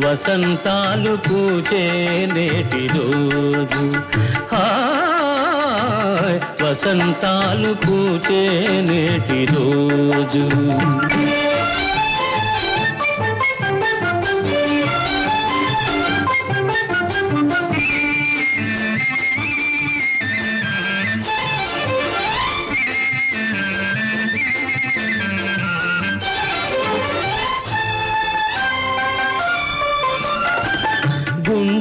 వసంతాలు పూచే నేటి రోజు. వసంతాలు పూచే నేటి రోజు.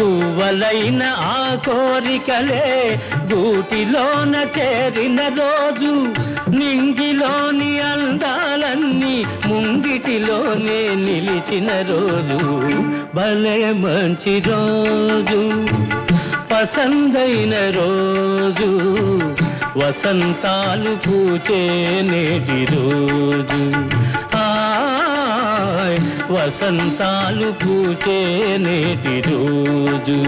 గువ్వలైన ఆ కోరికలే గూటిలోన చేరిన రోజు. నింగిలోని అందాలన్నీ ముంగిటిలోనే నిలిచిన రోజు. భలే మంచి రోజు. పసందైన రోజు. వసంతాలు పూచే నేటి రోజు. వసంతాలు పూచే నేటి రోజు.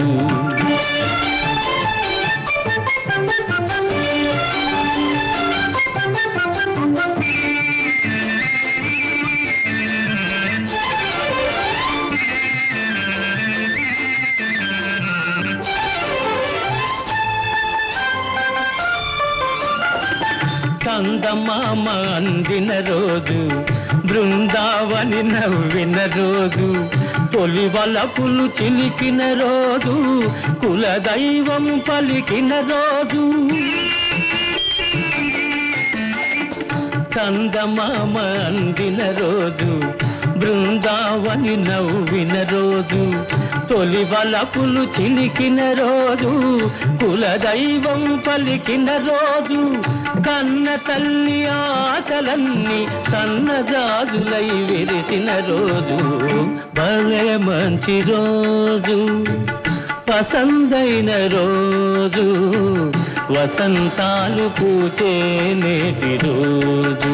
చందమామ అందిన రోజు. బృందావని నవ్విన రోజు తొలి వలపులు చిలికిన రోజు కులదైవం పలికిన రోజు. కందమామ అందిన రోజు బృందావని నవ్విన రోజు తొలి వలపులు చిలికిన రోజు కులదైవం పలికిన రోజు కన్న తల్లి ఆటలన్నీ సన్నజాజులై విరిసిన రోజు. భలే మంచి రోజు పసందైన రోజు వసంతాలు పూచే నేటి రోజు.